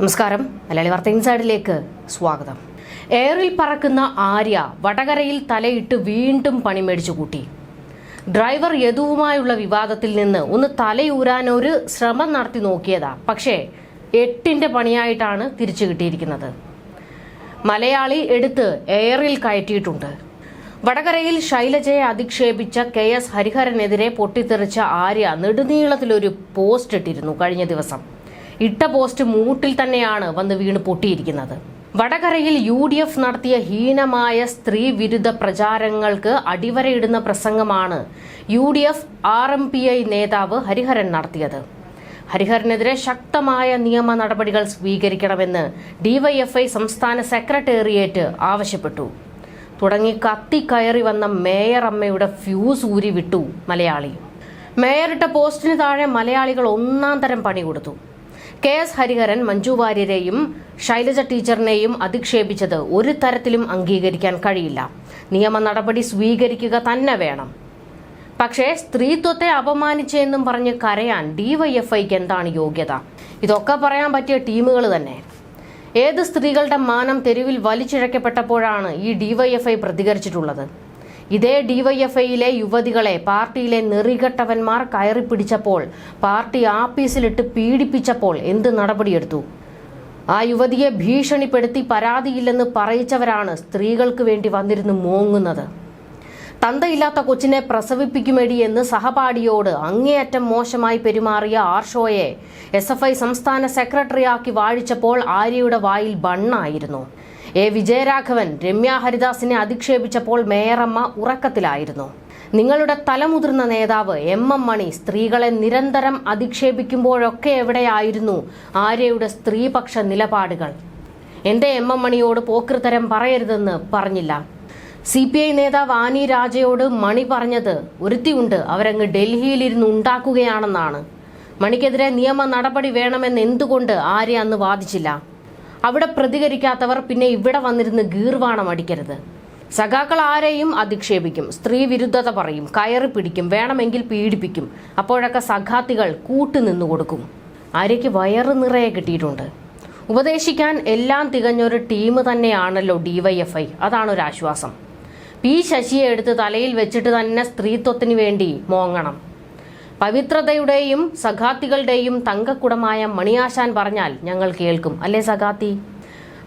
നമസ്കാരം. മലയാളി വാർത്ത ഇൻസൈഡിലേക്ക് സ്വാഗതം. എയറിൽ പറക്കുന്ന ആര്യ വടകരയിൽ തലയിട്ട് വീണ്ടും പണി മേടിച്ചു കൂട്ടി. ഡ്രൈവർ യദുവുമായുള്ള വിവാദത്തിൽ നിന്ന് ഒന്ന് തലയൂരാൻ ഒരു ശ്രമം നടത്തി നോക്കിയതാ. പക്ഷേ എട്ടിന്റെ പണിയായിട്ടാണ് തിരിച്ചു കിട്ടിയിരിക്കുന്നത്. മലയാളി എടുത്ത് എയറിൽ കയറ്റിയിട്ടുണ്ട്. വടകരയിൽ ശൈലജയെ അധിക്ഷേപിച്ച കെ എസ് ഹരിഹരനെതിരെ പൊട്ടിത്തെറിച്ച ആര്യ നെടുനീളത്തിലൊരു പോസ്റ്റ് ഇട്ടിരുന്നു കഴിഞ്ഞ ദിവസം. ഇട്ട പോസ്റ്റ് മൂട്ടിൽ തന്നെയാണ് വന്ന് വീണ് പൊട്ടിയിരിക്കുന്നത്. വടകരയിൽ യു ഡി എഫ് നടത്തിയ ഹീനമായ സ്ത്രീ വിരുദ്ധ പ്രചാരങ്ങൾക്ക് അടിവരയിടുന്ന പ്രസംഗമാണ് U D F R M P I നേതാവ് ഹരിഹരൻ നടത്തിയത്. ഹരിഹരനെതിരെ ശക്തമായ നിയമ നടപടികൾ സ്വീകരിക്കണമെന്ന് ഡിവൈഎഫ്ഐ സംസ്ഥാന സെക്രട്ടേറിയറ്റ് ആവശ്യപ്പെട്ടു. തുടങ്ങി കത്തി കയറി വന്ന മേയർ അമ്മയുടെ ഫ്യൂസ് ഊരി വിട്ടു മലയാളി. മേയറിട്ട പോസ്റ്റിന് താഴെ മലയാളികൾ ഒന്നാം തരം പണി കൊടുത്തു. കെ എസ് ഹരിഹരൻ മഞ്ജു വാര്യരെയും ശൈലജ ടീച്ചറിനെയും അധിക്ഷേപിച്ചത് ഒരു തരത്തിലും അംഗീകരിക്കാൻ കഴിയില്ല. നിയമ നടപടി സ്വീകരിക്കുക തന്നെ വേണം. പക്ഷേ സ്ത്രീത്വത്തെ അപമാനിച്ചെന്നും പറഞ്ഞ് കരയാൻ ഡിവൈഎഫ്ഐക്ക് എന്താണ് യോഗ്യത? ഇതൊക്കെ പറയാൻ പറ്റിയ ടീമുകൾ തന്നെ. ഏത് സ്ത്രീകളുടെ മാനം തെരുവിൽ വലിച്ചിഴക്കപ്പെട്ടപ്പോഴാണ് ഈ ഡിവൈഎഫ്ഐ പ്രതികരിച്ചിട്ടുള്ളത്? ഇതേ ഡിവൈഎഫ്ഐയിലെ യുവതികളെ പാർട്ടിയിലെ നെറികെട്ടവന്മാർ കയറി പിടിച്ചപ്പോൾ പാർട്ടി ആപ്പീസിലിട്ട് പീഡിപ്പിച്ചപ്പോൾ എന്ത് നടപടിയെടുത്തു? ആ യുവതിയെ ഭീഷണിപ്പെടുത്തി പരാതിയില്ലെന്ന് പറയിച്ചവരാണ് സ്ത്രീകൾക്ക് വേണ്ടി വന്നിരുന്ന് മോങ്ങുന്നത്. തന്തയില്ലാത്ത കൊച്ചിനെ പ്രസവിപ്പിക്കുമെടി എന്ന് സഹപാഠിയോട് അങ്ങേയറ്റം മോശമായി പെരുമാറിയ ആർഷോയെ എസ് എഫ് ഐ സംസ്ഥാന സെക്രട്ടറിയാക്കി വാഴിച്ചപ്പോൾ ആര്യയുടെ വായിൽ ബണ്ണായിരുന്നു. എ വിജയരാഘവൻ രമ്യ ഹരിദാസിനെ അധിക്ഷേപിച്ചപ്പോൾ മേയറമ്മ ഉറക്കത്തിലായിരുന്നു. നിങ്ങളുടെ തലമുതിർന്ന നേതാവ് എം എം മണി സ്ത്രീകളെ നിരന്തരം അധിക്ഷേപിക്കുമ്പോഴൊക്കെ എവിടെയായിരുന്നു ആര്യയുടെ സ്ത്രീപക്ഷ നിലപാടുകൾ? എന്റെ എം എം മണിയോട് പോക്കൃതരം പറയരുതെന്ന് പറഞ്ഞില്ല. സി പി ഐ നേതാവ് ആനി രാജയോട് മണി പറഞ്ഞത് ഒരുത്തിയുണ്ട് അവരങ്ങ് ഡൽഹിയിലിരുന്ന് ഉണ്ടാക്കുകയാണെന്നാണ്. മണിക്കെതിരെ നിയമ നടപടി വേണമെന്ന് എന്തുകൊണ്ട് ആര്യ അന്ന് വാദിച്ചില്ല? അവിടെ പ്രതികരിക്കാത്തവർ പിന്നെ ഇവിടെ വന്നിരുന്ന് ഗീർവാണം അടിക്കരുത്. സഖാക്കൾ ആരെയും അധിക്ഷേപിക്കും. സ്ത്രീ വിരുദ്ധത പറയും. കയറി പിടിക്കും. വേണമെങ്കിൽ പീഡിപ്പിക്കും. അപ്പോഴൊക്കെ സഖാത്തികൾ കൂട്ടുനിന്നു കൊടുക്കും. ആര്യയ്ക്ക് വയറ് നിറയെ കിട്ടിയിട്ടുണ്ട്. ഉപദേശിക്കാൻ എല്ലാം തികഞ്ഞൊരു ടീം തന്നെയാണല്ലോ ഡിവൈഎഫ്ഐ അതാണ് ഒരു ആശ്വാസം. പി ശശിയെ എടുത്ത് തലയിൽ വെച്ചിട്ട് തന്നെ സ്ത്രീത്വത്തിന് വേണ്ടി മോങ്ങണം. പവിത്രതയുടെയും സഖാത്തികളുടെയും തങ്കക്കുടമായ മണിയാശാൻ പറഞ്ഞാൽ ഞങ്ങൾ കേൾക്കും. അല്ലേ സഖാത്തി?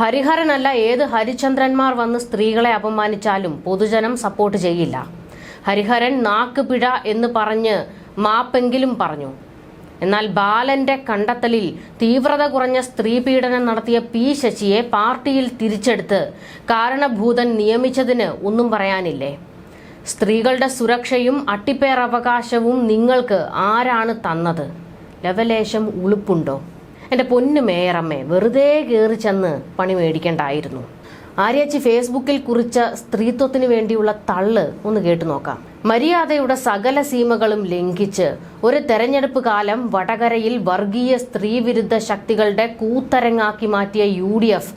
ഹരിഹരനല്ല ഏത് ഹരിചന്ദ്രന്മാർ വന്ന് സ്ത്രീകളെ അപമാനിച്ചാലും പൊതുജനം സപ്പോർട്ട് ചെയ്യില്ല. ഹരിഹരൻ നാക്ക് പിഴ എന്ന് പറഞ്ഞ് മാപ്പെങ്കിലും പറഞ്ഞു. എന്നാൽ ബാലന്റെ കണ്ടെത്തലിൽ തീവ്രത കുറഞ്ഞ സ്ത്രീ പീഡനം നടത്തിയ പി ശശിയെ പാർട്ടിയിൽ തിരിച്ചെടുത്ത് കാരണഭൂതൻ നിയമിച്ചതിന് ഒന്നും പറയാനില്ലേ? സ്ത്രീകളുടെ സുരക്ഷയും അട്ടിപ്പേർ അവകാശവും നിങ്ങൾക്ക് ആരാണ് തന്നത്? ലവലേശം ഉളുപ്പുണ്ടോ? എന്റെ പൊന്നു മേയറമ്മേ വെറുതെ കയറി ചെന്ന് പണി മേടിക്കേണ്ടായിരുന്നു. ആര്യാച്ചി ഫേസ്ബുക്കിൽ കുറിച്ച സ്ത്രീത്വത്തിന് വേണ്ടിയുള്ള തള്ള് ഒന്ന് കേട്ടു നോക്കാം. മര്യാദയുടെ സകല സീമകളും ലംഘിച്ച് ഒരു തെരഞ്ഞെടുപ്പ് കാലം വടകരയിൽ വർഗീയ സ്ത്രീവിരുദ്ധ ശക്തികളുടെ കൂത്തരങ്ങാക്കി മാറ്റിയ യു ഡി എഫ്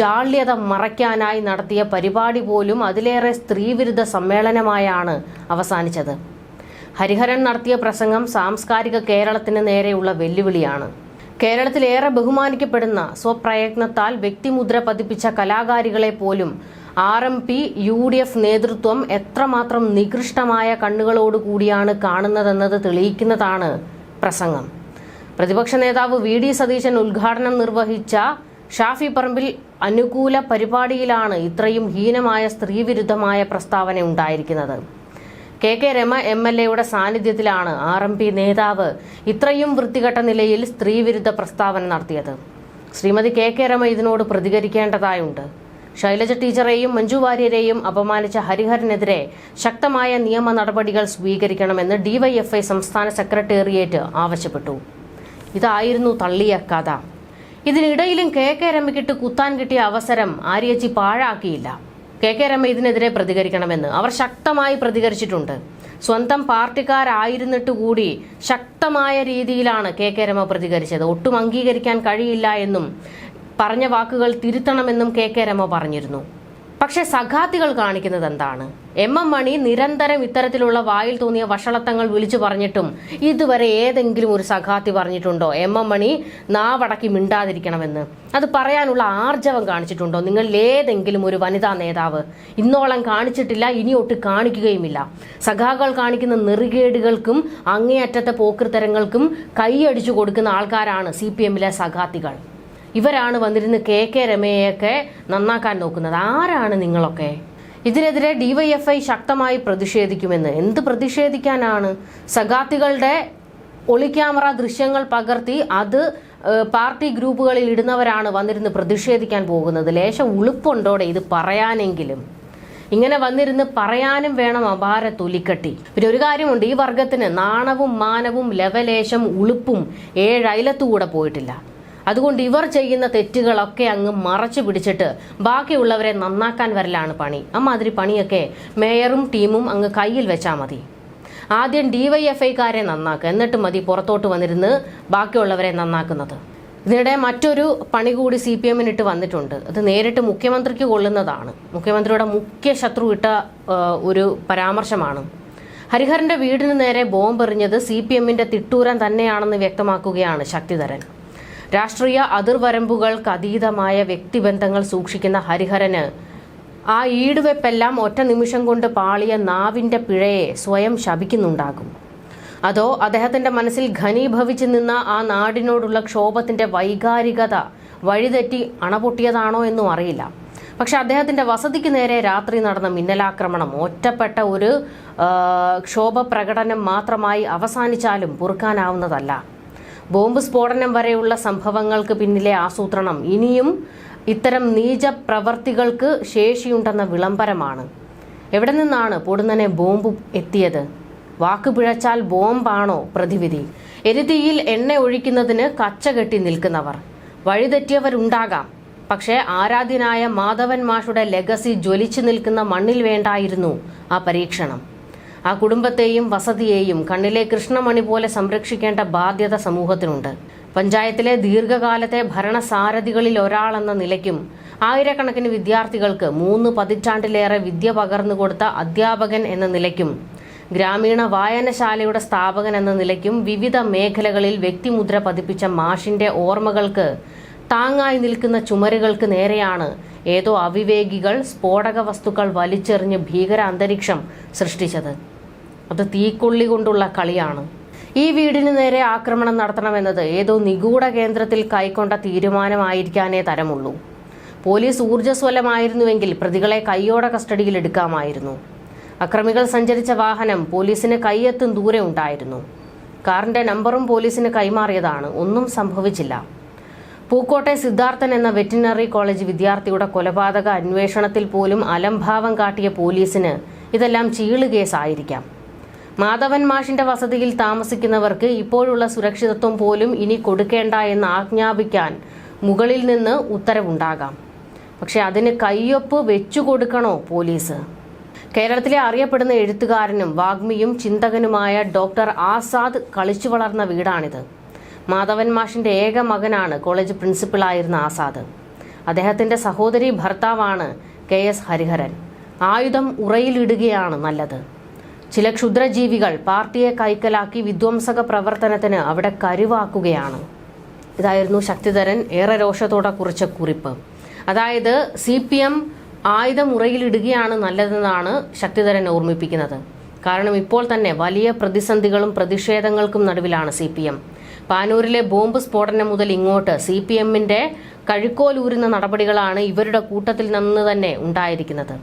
ജാള്യത മറയ്ക്കാനായി നടത്തിയ പരിപാടി പോലും അതിലേറെ സ്ത്രീവിരുദ്ധ സമ്മേളനമായാണ് അവസാനിച്ചത്. ഹരിഹരൻ നടത്തിയ പ്രസംഗം സാംസ്കാരിക കേരളത്തിന് നേരെയുള്ള വെല്ലുവിളിയാണ്. കേരളത്തിലേറെ ബഹുമാനിക്കപ്പെടുന്ന സ്വപ്രയത്നത്താൽ വ്യക്തിമുദ്ര പതിപ്പിച്ച കലാകാരികളെ പോലും R M P U D F നേതൃത്വം എത്രമാത്രം നികൃഷ്ടമായ കണ്ണുകളോടുകൂടിയാണ് കാണുന്നതെന്നത് തെളിയിക്കുന്നതാണ് പ്രസംഗം. പ്രതിപക്ഷ നേതാവ് വി ഡി സതീശൻ ഉദ്ഘാടനം നിർവഹിച്ച ഷാഫി പറമ്പിൽ അനുകൂല പരിപാടിയിലാണ് ഇത്രയും ഹീനമായ സ്ത്രീവിരുദ്ധമായ പ്രസ്താവന ഉണ്ടായിരിക്കുന്നത്. K K Rema M L എയുടെ സാന്നിധ്യത്തിലാണ് ആർ എം പി നേതാവ് ഇത്രയും വൃത്തികെട്ട നിലയിൽ സ്ത്രീവിരുദ്ധ പ്രസ്താവന നടത്തിയത്. ശ്രീമതി കെ കെ രമ ഇതിനോട് പ്രതികരിക്കേണ്ടതായുണ്ട്. ശൈലജ ടീച്ചറെയും മഞ്ജു വാര്യരെയും അപമാനിച്ച ഹരിഹരനെതിരെ ശക്തമായ നിയമ നടപടികൾ സ്വീകരിക്കണമെന്ന് ഡിവൈഎഫ്ഐ സംസ്ഥാന സെക്രട്ടേറിയറ്റ് ആവശ്യപ്പെട്ടു. ഇതായിരുന്നു തള്ളിയ കഥ. ഇതിനിടയിലും കെ കെ രമയ്ക്കിട്ട് കുത്താൻ കിട്ടിയ അവസരം ആര്യച്ചി പാഴാക്കിയില്ല. കെ കെ രമ ഇതിനെതിരെ പ്രതികരിക്കണമെന്ന് അവർ ശക്തമായി പ്രതികരിച്ചിട്ടുണ്ട്. സ്വന്തം പാർട്ടിക്കാരായിരുന്നിട്ട് കൂടി ശക്തമായ രീതിയിലാണ് കെ കെ രമ പ്രതികരിച്ചത്. ഒട്ടും അംഗീകരിക്കാൻ കഴിയില്ല എന്നും പറഞ്ഞ വാക്കുകൾ തിരുത്തണമെന്നും കെ കെ രമ പറഞ്ഞിരുന്നു. പക്ഷേ സഖാത്തികൾ കാണിക്കുന്നത് എന്താണ്? എം എം മണി നിരന്തരം ഇത്തരത്തിലുള്ള വായിൽ തോന്നിയ വഷളത്തങ്ങൾ വിളിച്ചു പറഞ്ഞിട്ടും ഇതുവരെ ഏതെങ്കിലും ഒരു സഖാത്തി പറഞ്ഞിട്ടുണ്ടോ? എം എം മണി നാവടക്കി മിണ്ടാതിരിക്കണമെന്ന്. അത് പറയാനുള്ള ആർജവം കാണിച്ചിട്ടുണ്ടോ? നിങ്ങളിൽ ഏതെങ്കിലും ഒരു വനിതാ നേതാവ് ഇന്നോളം കാണിച്ചിട്ടില്ല ഇനി ഒട്ട് കാണിക്കുകയുമില്ല. സഖാക്കൾ കാണിക്കുന്ന നെറുകേടുകൾക്കും അങ്ങേയറ്റത്തെ പോക്കൃത്തരങ്ങൾക്കും കൈയടിച്ചു കൊടുക്കുന്ന ആൾക്കാരാണ് സി പി എമ്മിലെ സഖാത്തികൾ. ഇവരാണ് വന്നിരുന്ന് കെ കെ രമയെയൊക്കെ നന്നാക്കാൻ നോക്കുന്നത്. ആരാണ് നിങ്ങളൊക്കെ? ഇതിനെതിരെ ഡിവൈഎഫ്ഐ ശക്തമായി പ്രതിഷേധിക്കുമെന്ന്. എന്ത് പ്രതിഷേധിക്കാനാണ്? സഖാത്തികളുടെ ഒളിക്യാമറ ദൃശ്യങ്ങൾ പകർത്തി അത് പാർട്ടി ഗ്രൂപ്പുകളിൽ ഇടുന്നവരാണ് വന്നിരുന്ന് പ്രതിഷേധിക്കാൻ പോകുന്നത്. ലേശം ഉളുപ്പുണ്ടോടെ ഇത് പറയാനെങ്കിലും. ഇങ്ങനെ വന്നിരുന്ന് പറയാനും വേണം അപാര തൊലിക്കട്ടി. പിന്നെ ഒരു കാര്യമുണ്ട് ഈ വർഗത്തിന് നാണവും മാനവും ലവലേശം ഉളുപ്പും ഏഴയലത്തുകൂടെ പോയിട്ടില്ല. അതുകൊണ്ട് ഇവർ ചെയ്യുന്ന തെറ്റുകളൊക്കെ അങ്ങ് മറച്ചു പിടിച്ചിട്ട് ബാക്കിയുള്ളവരെ നന്നാക്കാൻ വരലാണ് പണി. അമ്മാതിരി പണിയൊക്കെ മേയറും ടീമും അങ്ങ് കയ്യിൽ വെച്ചാൽ മതി. ആദ്യം ഡിവൈഎഫ്ഐക്കാരെ നന്നാക്കുക എന്നിട്ട് മതി പുറത്തോട്ട് വന്നിരുന്ന് ബാക്കിയുള്ളവരെ നന്നാക്കുന്നത്. ഇതിനിടെ മറ്റൊരു പണി കൂടി സി പി എമ്മിനിട്ട് വന്നിട്ടുണ്ട്. അത് നേരിട്ട് മുഖ്യമന്ത്രിക്ക് കൊള്ളുന്നതാണ്. മുഖ്യമന്ത്രിയുടെ മുഖ്യ ശത്രു ഇട്ട ഒരു പരാമർശമാണ്. ഹരിഹരന്റെ വീടിന് നേരെ ബോംബെറിഞ്ഞത് സി പി എമ്മിന്റെ തിട്ടൂരം തന്നെയാണെന്ന് വ്യക്തമാക്കുകയാണ് ശക്തിധരൻ. രാഷ്ട്രീയ അതിർവരമ്പുകൾക്ക് അതീതമായ വ്യക്തിബന്ധങ്ങൾ സൂക്ഷിക്കുന്ന ഹരിഹരന് ആ ഈടുവെപ്പെല്ലാം ഒറ്റ നിമിഷം കൊണ്ട് പാളിയ നാവിന്റെ പിഴയെ സ്വയം ശപിക്കുന്നുണ്ടാകും. അതോ അദ്ദേഹത്തിന്റെ മനസ്സിൽ ഘനീഭവിച്ചു നിന്ന ആ നാടിനോടുള്ള ക്ഷോഭത്തിന്റെ വൈകാരികത വഴിതെറ്റി അണപൊട്ടിയതാണോ എന്നും അറിയില്ല. പക്ഷെ അദ്ദേഹത്തിന്റെ വസതിക്ക് നേരെ രാത്രി നടന്ന മിന്നലാക്രമണം ഒറ്റപ്പെട്ട ഒരു ക്ഷോഭ പ്രകടനം മാത്രമായി അവസാനിച്ചാലും പൊറുക്കാനാവുന്നതല്ല. ബോംബ് സ്ഫോടനം വരെയുള്ള സംഭവങ്ങൾക്ക് പിന്നിലെ ആസൂത്രണം ഇനിയും ഇത്തരം നീച പ്രവർത്തികൾക്ക് ശേഷിയുണ്ടെന്ന വിളംബരമാണ്. എവിടെ നിന്നാണ് പൊടുന്നനെ ബോംബ് എത്തിയത്? വാക്ക് പിഴച്ചാൽ ബോംബാണോ പ്രതിവിധി? എരുതിയിൽ എണ്ണ ഒഴിക്കുന്നതിന് കച്ചകെട്ടി നിൽക്കുന്നവർ. വഴിതെറ്റിയവരുണ്ടാകാം. പക്ഷേ ആരാധ്യനായ മാധവൻ മാഷുടെ ലെഗസി ജ്വലിച്ചു നിൽക്കുന്ന മണ്ണിൽ വേണ്ടായിരുന്നു ആ പരീക്ഷണം. ആ കുടുംബത്തെയും വസതിയെയും കണ്ണിലെ കൃഷ്ണമണി പോലെ സംരക്ഷിക്കേണ്ട ബാധ്യത സമൂഹത്തിനുണ്ട്. പഞ്ചായത്തിലെ ദീർഘകാലത്തെ ഭരണസാരഥികളിൽ ഒരാളെന്ന നിലയ്ക്കും ആയിരക്കണക്കിന് വിദ്യാർത്ഥികൾക്ക് മൂന്ന് പതിറ്റാണ്ടിലേറെ വിദ്യ പകർന്നു കൊടുത്ത അധ്യാപകൻ എന്ന നിലയ്ക്കും ഗ്രാമീണ വായനശാലയുടെ സ്ഥാപകൻ എന്ന നിലയ്ക്കും വിവിധ മേഖലകളിൽ വ്യക്തിമുദ്ര പതിപ്പിച്ച മാഷിന്റെ ഓർമ്മകൾക്ക് താങ്ങായി നിൽക്കുന്ന ചുമരുകൾക്ക് നേരെയാണ് ഏതോ അവിവേകികൾ സ്ഫോടക വസ്തുക്കൾ വലിച്ചെറിഞ്ഞ് ഭീകര അന്തരീക്ഷം സൃഷ്ടിച്ചത്. അത് തീക്കൊള്ളി കൊണ്ടുള്ള കളിയാണ്. ഈ വീടിന് നേരെ ആക്രമണം നടത്തണമെന്നത് ഏതോ നിഗൂഢ കേന്ദ്രത്തിൽ കൈക്കൊണ്ട തീരുമാനമായിരിക്കാനേ തരമുള്ളൂ. പോലീസ് ഊർജസ്വലമായിരുന്നുവെങ്കിൽ പ്രതികളെ കൈയോടെ കസ്റ്റഡിയിൽ എടുക്കാമായിരുന്നു. അക്രമികൾ സഞ്ചരിച്ച വാഹനം പോലീസിന് കൈയെത്തും ദൂരെ ഉണ്ടായിരുന്നു. കാറിന്റെ നമ്പറും പോലീസിന് കൈമാറിയതാണ്. ഒന്നും സംഭവിച്ചില്ല. പൂക്കോട്ടെ സിദ്ധാർത്ഥൻ എന്ന വെറ്റിനറി കോളേജ് വിദ്യാർത്ഥിയുടെ കൊലപാതക അന്വേഷണത്തിൽ പോലും അലംഭാവം കാട്ടിയ പോലീസിന് ഇതെല്ലാം ചീൾ കേസായിരിക്കാം മാധവൻ മാഷിന്റെ വസതിയിൽ താമസിക്കുന്നവർക്ക് ഇപ്പോഴുള്ള സുരക്ഷിതത്വം പോലും ഇനി കൊടുക്കേണ്ട എന്ന് ആജ്ഞാപിക്കാൻ മുകളിൽ നിന്ന് ഉത്തരവുണ്ടാകാം. പക്ഷെ അതിന് കയ്യൊപ്പ് വെച്ചു കൊടുക്കണോ പോലീസ്? കേരളത്തിലെ അറിയപ്പെടുന്ന എഴുത്തുകാരനും വാഗ്മിയും ചിന്തകനുമായ ഡോക്ടർ ആസാദ് കളിച്ചു വളർന്ന വീടാണിത്. മാധവൻ മാഷിന്റെ ഏക മകനാണ് കോളേജ് പ്രിൻസിപ്പളായിരുന്ന ആസാദ്. അദ്ദേഹത്തിന്റെ സഹോദരി ഭർത്താവാണ് കെ എസ് ഹരിഹരൻ. ആയുധം ഉറയിലിടുകയാണ് നല്ലത്. ചില ക്ഷുദ്രജീവികൾ പാർട്ടിയെ കൈക്കലാക്കി വിധ്വംസക പ്രവർത്തനത്തിന് അവിടെ കരുവാക്കുകയാണ്. ഇതായിരുന്നു ശക്തിധരൻ ഏറെ രോഷത്തോടെ കുറിച്ച കുറിപ്പ്. അതായത് സി പി എം ആയുധമുറയിലിടുകയാണ് നല്ലതെന്നാണ് ശക്തിധരൻ ഓർമ്മിപ്പിക്കുന്നത്. കാരണം ഇപ്പോൾ തന്നെ വലിയ പ്രതിസന്ധികളും പ്രതിഷേധങ്ങൾക്കും നടുവിലാണ് സി പി എം. പാനൂരിലെ ബോംബ് സ്ഫോടനം മുതൽ ഇങ്ങോട്ട് സി പി എമ്മിന്റെ കഴുക്കോലൂരുന്ന നടപടികളാണ് ഇവരുടെ കൂട്ടത്തിൽ നിന്ന് തന്നെ ഉണ്ടായിരിക്കുന്നത്.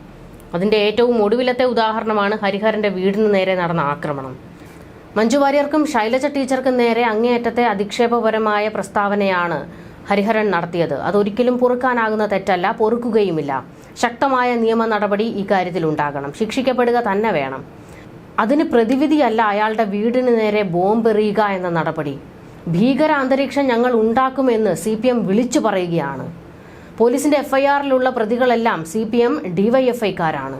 അതിന്റെ ഏറ്റവും ഒടുവിലത്തെ ഉദാഹരണമാണ് ഹരിഹരന്റെ വീടിന് നേരെ നടന്ന ആക്രമണം. മഞ്ജു വാര്യർക്കും ശൈലജ ടീച്ചർക്കും നേരെ അങ്ങേയറ്റത്തെ അധിക്ഷേപപരമായ പ്രസ്താവനയാണ് ഹരിഹരൻ നടത്തിയത്. അതൊരിക്കലും പൊറുക്കാനാകുന്ന തെറ്റല്ല പൊറുക്കുകയുമില്ല. ശക്തമായ നിയമ നടപടി ഇക്കാര്യത്തിൽ ഉണ്ടാകണം. ശിക്ഷിക്കപ്പെടുക തന്നെ വേണം. അതിന് പ്രതിവിധിയല്ല അയാളുടെ വീടിന് നേരെ ബോംബെറിയുക എന്ന നടപടി. ഭീകര അന്തരീക്ഷം ഞങ്ങൾ ഉണ്ടാക്കുമെന്ന് സി പി എം വിളിച്ചു പറയുകയാണ്. പോലീസിന്റെ എഫ്ഐആറിലുള്ള പ്രതികളെല്ലാം സി പി എം ഡിവൈഎഫ്ഐക്കാരാണ്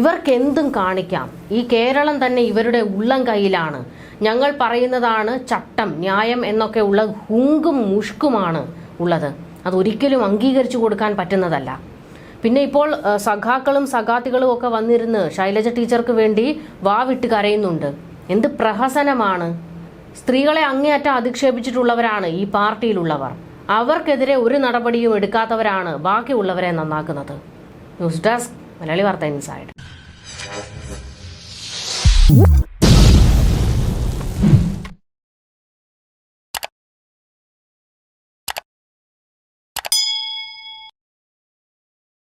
ഇവർക്കെന്തും കാണിക്കാം. ഈ കേരളം തന്നെ ഇവരുടെ ഉള്ളം കയ്യിലാണ് ഞങ്ങൾ പറയുന്നതാണ് ചട്ടം ന്യായം എന്നൊക്കെ ഉള്ള ഹുങ്കും മുഷ്കുമാണ് ഉള്ളത്. അതൊരിക്കലും അംഗീകരിച്ചു കൊടുക്കാൻ പറ്റുന്നതല്ല. പിന്നെ ഇപ്പോൾ സഖാക്കളും സഖാത്തികളും ഒക്കെ വന്നിരുന്ന് ശൈലജ ടീച്ചർക്ക് വേണ്ടി വാവിട്ട് കരയുന്നുണ്ട്. എന്ത് പ്രഹസനമാണ്. സ്ത്രീകളെ അങ്ങേയറ്റം അധിക്ഷേപിച്ചിട്ടുള്ളവരാണ് ഈ പാർട്ടിയിലുള്ളവർ. അവർക്കെതിരെ ഒരു നടപടിയും എടുക്കാത്തവരാണ് ബാക്കിയുള്ളവരെ നന്നാക്കുന്നത്. ന്യൂസ് ഡെസ്ക് മലയാളി വാർത്ത ഇൻസൈഡ്.